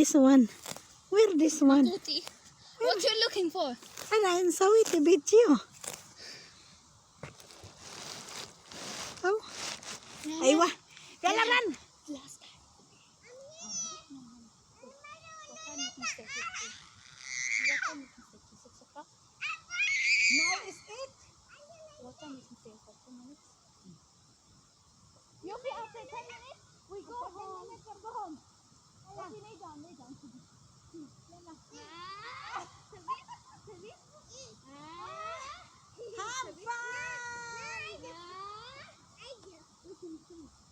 this one? Where this one? Tuti. What you looking for? Ana, sa iti video. Oh. Aywa. Kailangan. Last time. Now is it. What time is Mr. For two minutes? You'll be after ten minutes. We go home. Ten minutes or go home. Rapaz! Ai,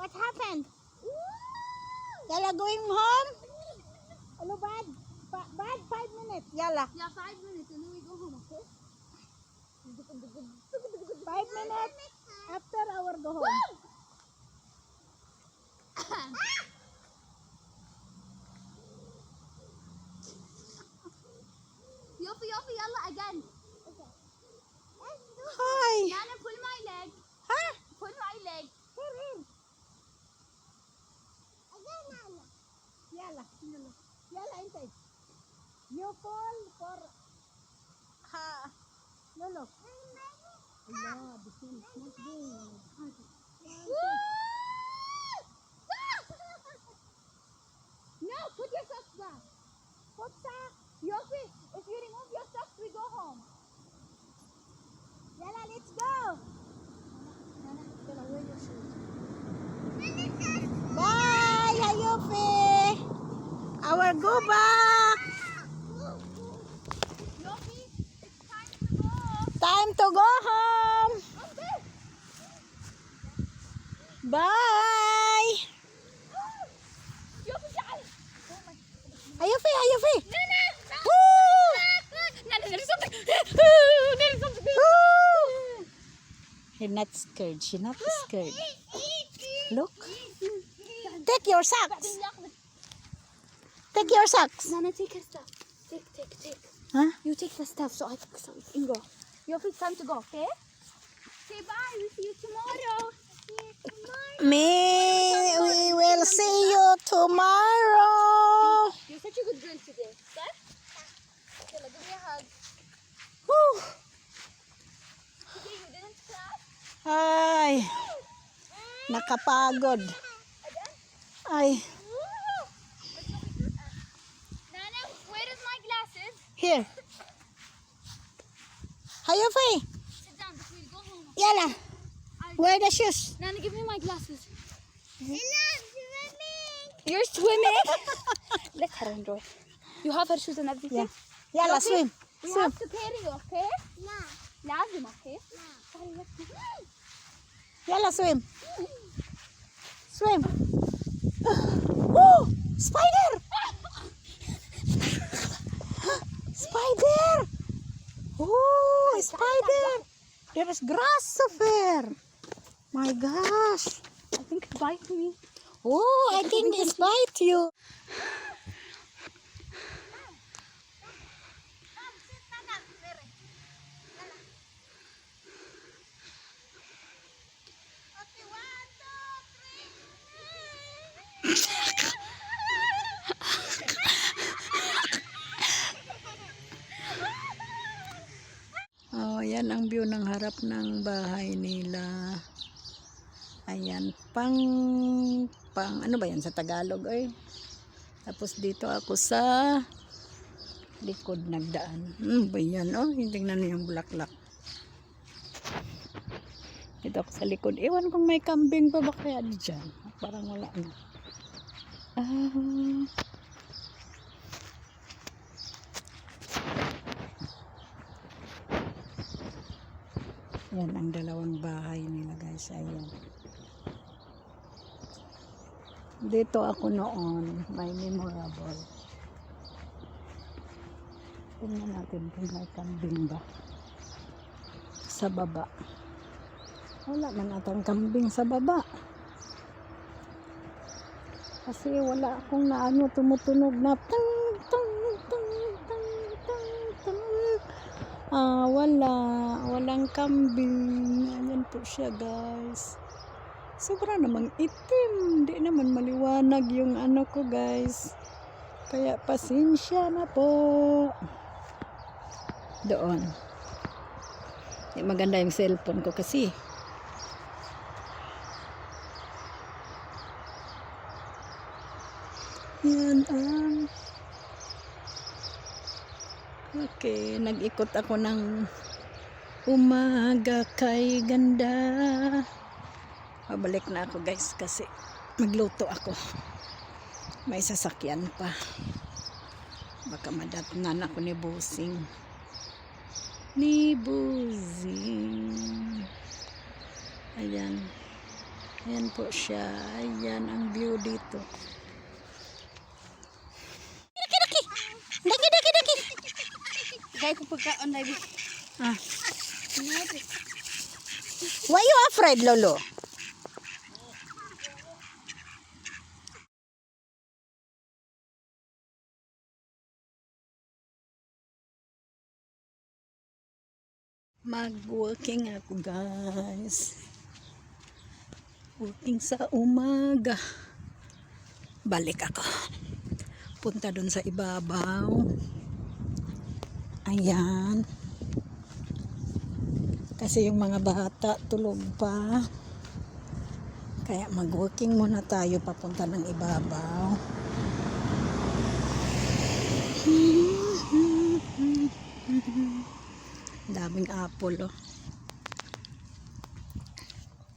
what happened? Yala going home? Hello, bad. Ba- bad, five minutes. Yala. Yeah, five minutes and then we go home, okay? Five minutes after our go home. Yofi, Yofi, yalla again. Hi. Yala. Yala, inside. You call for... Ha. Lolo. Allah, this one is not no, put your socks back. Put sa... Yofi, if you remove your socks, we go home. Yala, let's go. Go back. Time to go. Home. Bye. Something. there's something. Woo! She's not scared. She's not scared. Look. Take your socks. Take your socks. Nana, take her stuff. Take, take, take. Huh? You take the stuff so I so we can go. Yofi, it's time to go, okay? Say bye. We'll see you tomorrow. Me, we will see you tomorrow. You're such a good girl today. Okay? Okay, give me a hug. Woo. Today you didn't class? Ay, nakapagod. Ay, Nana, where is my glasses? here. Hayufi, Sit down, but we'll go home. yala. I'll- Wear the shoes. Nana, give me my glasses. swimming. You're swimming? Let her enjoy. You have her shoes and everything? Yeah. Yala, Yofi, swim. We Swim. have to carry you, okay? لازم, okay? Sorry, let's go. Yala, swim. Swim. Woo! Spider! Spider! Oh, spider! There is grasshopper! My gosh! I think it bite me. Oh, I think it bite you. View ng harap ng bahay nila. Ayan, pang, pang, ano ba yan sa Tagalog ay? Tapos dito ako sa likod nagdaan. Hmm, ba yan? Oh, tingnan niyo yung bulaklak. Dito ako sa likod. Ewan kung may kambing pa ba kaya dyan. Parang wala na. Ah. Yan ang dalawang bahay nila guys. Ayan. Dito ako noon. May memorable. Tingnan natin kung may kambing ba. Sa baba. Wala man atang kambing sa baba. Kasi wala akong naano tumutunog na tang tang tang tang. Ah, wala. Walang kambing. Ayan po siya, guys. Sobra namang itim. Hindi naman maliwanag yung ano ko, guys. Kaya pasensya na po. Doon. Di maganda yung cellphone ko kasi. Yan ang Okay, nag-ikot ako ng umaga kay ganda. Pabalik na ako guys kasi magluto ako. May sasakyan pa. Baka madatnan ako ni Busing. Ni Busing. Ayan. Ayan po siya. Ayan ang view dito. Pagkaon na Ah. Why you afraid, Lolo? Mag-working ako, guys. Working sa umaga. Balik ako. Punta dun sa ibabaw. Ayan. Kasi yung mga bata tulog pa. Kaya mag-working muna tayo papunta ng ibabaw. Daming apple oh.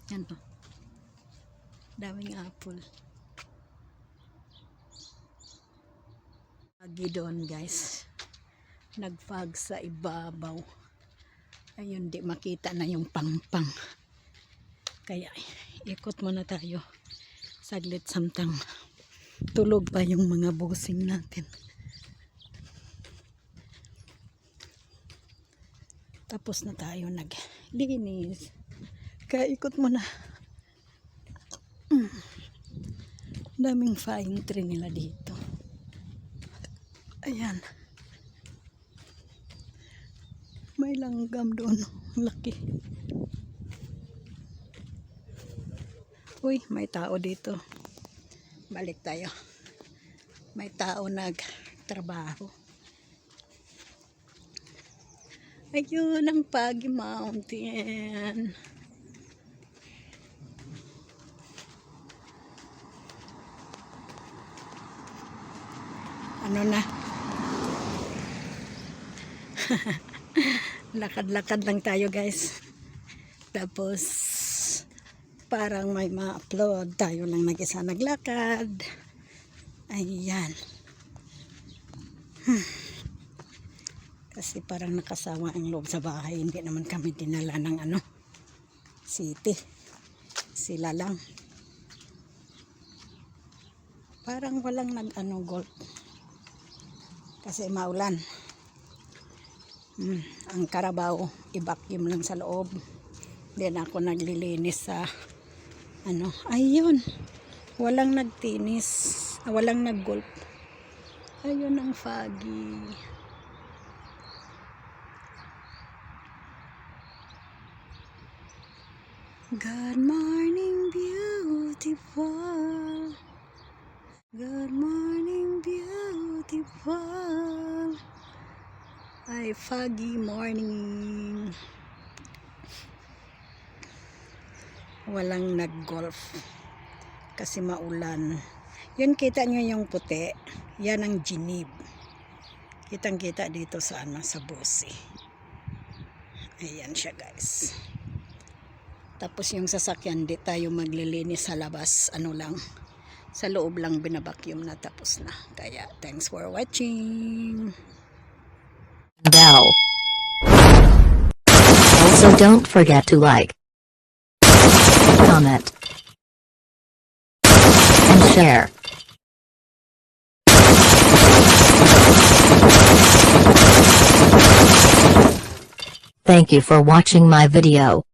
Yan oh. Daming apple. Agi doon guys. Nagfag sa ibabaw. Ayun, di makita na yung pangpang. Kaya, ikot muna tayo. Saglit samtang tulog pa yung mga busing natin. Tapos na tayo naglinis. Kaya ikot muna. Mm. Daming fine tree nila dito. Ayan. May langgam doon. Laki. Uy, may tao dito. Balik tayo. May tao nagtrabaho. Ayun ang Pagi Mountain. Ano na? lakad-lakad lang tayo guys. Tapos parang may ma-upload. Tayo lang nag-isa naglakad. Ayan. Hmm. kasi parang nakasawa ang loob sa bahay. Hindi naman kami dinala ng ano city. Sila lang. Parang walang nag ano golf kasi maulan Mm, ang karabaw, i-vacuum lang sa loob. Na ako naglilinis sa ano. Ayun. Walang nagtinis. Ah, walang naggolf. Ayun ang foggy. Good morning, beautiful. Good morning, beautiful. Ay, foggy morning. Walang nag-golf kasi maulan. Yun kita nyo yung puti. Yan ang ginib. Kitang kita dito sa ano, sa busi. Ayan siya guys. Tapos yung sasakyan, di tayo maglilinis sa labas. Ano lang, sa loob lang binabakyum na tapos na. Kaya, thanks for watching. Also don't forget to like, comment, and share. Thank you for watching my video.